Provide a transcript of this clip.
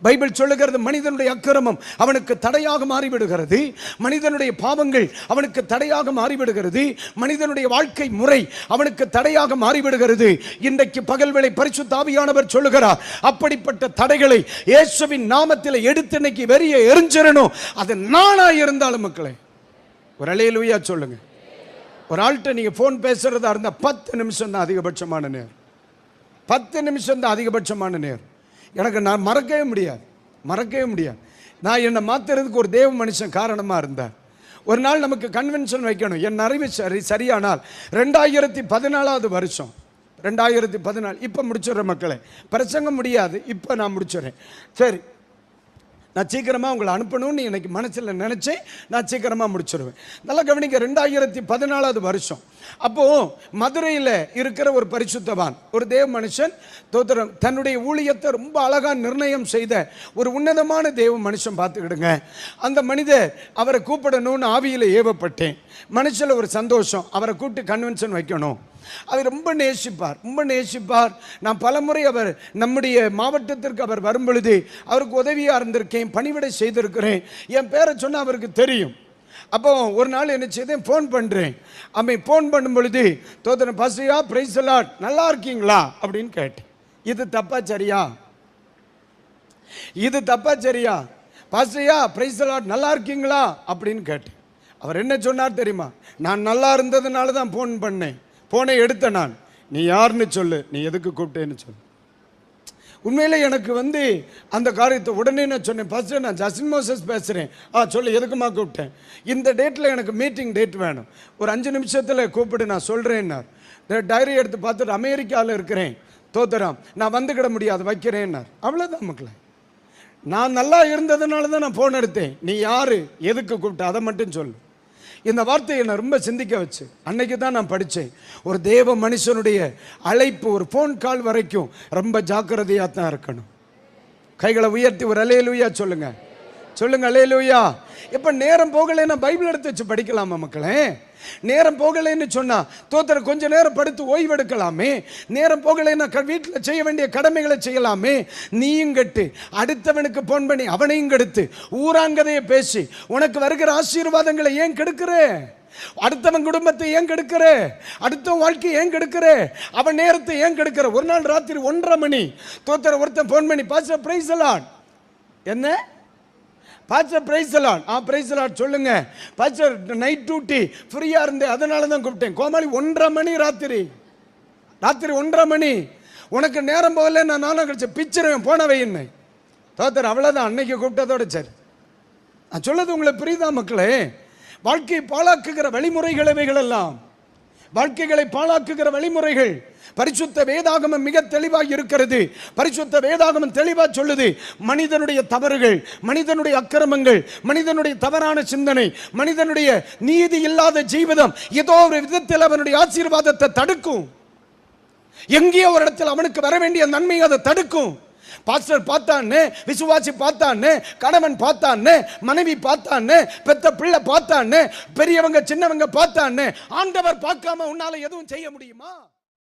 Bible சொல்லுகிறது மனிதனுடைய அக்கிரமம் அவனுக்கு தடையாக மாறிவிடுகிறது. மனிதனுடைய பாவங்கள் அவனுக்கு தடையாக மாறிவிடுகிறது. மனிதனுடைய வாழ்க்கை முறை அவனுக்கு தடையாக மாறிவிடுகிறது. இன்றைக்கு பகல் வேளை பரிசுத்த சொல்லுகிறார் அப்படிப்பட்ட தடைகளை இயேசுவின் நாமத்தில் எடுத்து இன்னைக்கு வெறிய எரிஞ்சிடணும். அது நானா இருந்தாலும் மக்களே. ஒரு அலையிலுயா சொல்லுங்க. ஒரு ஆள்கிட்ட நீங்கள் ஃபோன் பேசுறதா இருந்தால் பத்து நிமிஷம் தான் அதிகபட்சமான நேரம். பத்து நிமிஷம் தான் அதிகபட்சமான நேரம். எனக்கு நான் மறக்கவே முடியாது. மறக்கவே முடியாது. நான் என்னை மாற்றுறதுக்கு ஒரு தேவ மனுஷன் காரணமாக இருந்தார் ஒரு நாள் நமக்கு கன்வென்ஷன் வைக்கணும். என் அறிவு சரி சரியானால் ரெண்டாயிரத்தி பதினாலாவது வருஷம். ரெண்டாயிரத்தி பதினாலு இப்போ முடிச்சிடுறேன் மக்களை. பிரசங்கம் முடியாது இப்போ நான் முடிச்சிடுறேன். சரி நான் சீக்கிரமாக உங்களை அனுப்பணும்னு எனக்கு மனசில் நினச்சேன் நான் சீக்கிரமாக முடிச்சிடுவேன் நல்லா கவனிக்க ரெண்டாயிரத்தி பதினாலாவது வருஷம். அப்போது மதுரையில் இருக்கிற ஒரு பரிசுத்தவான் ஒரு தேவ மனுஷன் தோத்திரம் தன்னுடைய ஊழியத்தை ரொம்ப அழகாக நிர்ணயம் செய்த ஒரு உன்னதமான தேவ மனுஷன் பார்த்துக்கிடுங்க. அந்த மனிதர் அவரை கூப்பிடணும்னு ஆவியில் ஏவப்பட்டேன். மனுஷில் ஒரு சந்தோஷம் அவரை கூப்பிட்டு கன்வென்ஷன் வைக்கணும். அவர் ரொம்ப நேசிப்பார் ரொம்ப நேசிப்பார். நான் பலமுறை அவர் நம்முடைய மாவட்டத்திற்கு அவர் வரும் பொழுது அவருக்கு உதவியாக இருந்திருக்கேன் பணிவிடை செய்திருக்கிறேன். என் பேரை சொன்னால் அவருக்கு தெரியும். அப்போ ஒரு நாள் என்ன செய்தேன் ஃபோன் பண்ணுறேன் அவன் ஃபோன் பண்ணும் பொழுது தோத்தன பசியா பிரைஸ் நல்லா இருக்கீங்களா? அப்படின்னு கேட்டேன். இது தப்பா சரியா? இது தப்பா சரியா? பாஸ்டரியா பிரைஸ் நல்லா இருக்கீங்களா? அப்படின்னு கேட்டேன். அவர் என்ன சொன்னார் தெரியுமா? நான் நல்லா இருந்ததுனால தான் ஃபோன் பண்ணேன். ஃபோனை எடுத்த நான். நீ யாருன்னு சொல்லு. நீ எதுக்கு கூப்பிட்டேன்னு சொல்லு. உண்மையில் எனக்கு வந்து அந்த காரியத்தை உடனே நான் சொன்னேன் ஃபஸ்ட்டு நான் ஜஸ்டின் மோசஸ் பேசுகிறேன் ஆ சொல்லு எதுக்குமா கூப்பிட்டேன்? இந்த டேட்டில் எனக்கு மீட்டிங் டேட் வேணும். ஒரு அஞ்சு நிமிஷத்தில் கூப்பிட்டு நான் சொல்கிறேன்னார் டைரி எடுத்து பார்த்துட்டு அமெரிக்காவில் இருக்கிறேன். தோத்துறான். நான் வந்துக்கிட முடியாது வைக்கிறேன்னார். அவ்வளோதான் மக்களை. நான் நல்லா இருந்ததுனால தான் நான் ஃபோன் எடுத்தேன். நீ யார்? எதுக்கு கூப்பிட்ட? அதை மட்டும் சொல்லு. இந்த வார்த்தையை என்னை ரொம்ப சிந்திக்க வச்சு. அன்னைக்கு தான் நான் படித்தேன் ஒரு தேவ மனுஷனுடைய அழைப்பு ஒரு ஃபோன் கால் வரைக்கும் ரொம்ப ஜாக்கிரதையாக தான் இருக்கணும். கைகளை உயர்த்தி ஒரு அலையிலுயா சொல்லுங்கள் சொல்லுங்க அலையலூயா இப்போ நேரம் போகலைன்னா பைபிள் எடுத்து வச்சு படிக்கலாமா மக்களே? நேரம் போகலைன்னு சொன்னா தோத்தர கொஞ்ச நேரம் படுத்து ஓய்வெடுக்கலாமே. நேரம் போகலைன்னா வீட்டில் செய்ய வேண்டிய கடமைகளை செய்யலாமே. நீயும் கட்டு அடுத்தவனுக்கு போன் பண்ணி அவனையும் கெடுத்து ஊராங்கதையை பேசி உனக்கு வருகிற ஆசீர்வாதங்களை ஏன் கெடுக்கிற? அடுத்தவன் குடும்பத்தை ஏன் கெடுக்கிற? அடுத்தவன் வாழ்க்கையை ஏன் கெடுக்கிற? அவன் நேரத்தை ஏன் கெடுக்கிற? ஒரு நாள் ராத்திரி ஒன்றரை மணி தோத்தர ஒருத்தன் ஃபோன் பண்ணி பாச பிரைஸ் என்ன? பாஸ்டர் பிரைஸ் அலாட் ஆ பிரைஸ் அலாட் சொல்லுங்க. பாஸ்டர் நைட் டியூட்டி ஃப்ரீயாக இருந்தேன். அதனால தான் கூப்பிட்டேன். கோமாளி ஒன்றரை மணி ராத்திரி. ராத்திரி ஒன்றரை மணி. உனக்கு நேரம் போகல நான் நானும் கழிச்ச பிச்சிருவேன். போன வைன்னு தோத்தர் அவ்வளோதான் அன்னைக்கு கூப்பிட்டதோட சரி. நான் சொல்லது உங்களை புரியுதா மக்களே? வாழ்க்கையை பாழாக்குகிற வழிமுறைகள் இவைகளெல்லாம். வாழ்க்கைகளை பாழாக்குகிற வழிமுறைகள். பரிசுத்த வேதாகமம் மிக தெளிவாக இருக்கிறது. பரிசுத்த வேதாகமம் தெளிவாக சொல்லுது மனிதனுடைய தவறுகள் மனிதனுடைய அக்கிரமங்கள் மனிதனுடைய தவறான சிந்தனை மனிதனுடைய நீதி இல்லாத ஜீவிதம் ஏதோ ஒரு விதத்தில் அவனுடைய ஆசீர்வாதத்தை தடுக்கும். எங்கேயோ ஒரு இடத்தில் அவனுக்கு வர வேண்டிய நன்மை அதை தடுக்கும். பாஸ்டர் பார்த்தான்னு விசுவாசி பார்த்தான்னு கணவன் பார்த்தான்னு மனைவி பார்த்தான்னு பெத்த பிள்ளை பார்த்தான்னு பெரியவங்க சின்னவங்க பார்த்தான்னு ஆண்டவர் பார்க்காம உன்னால எதுவும் செய்ய முடியுமா?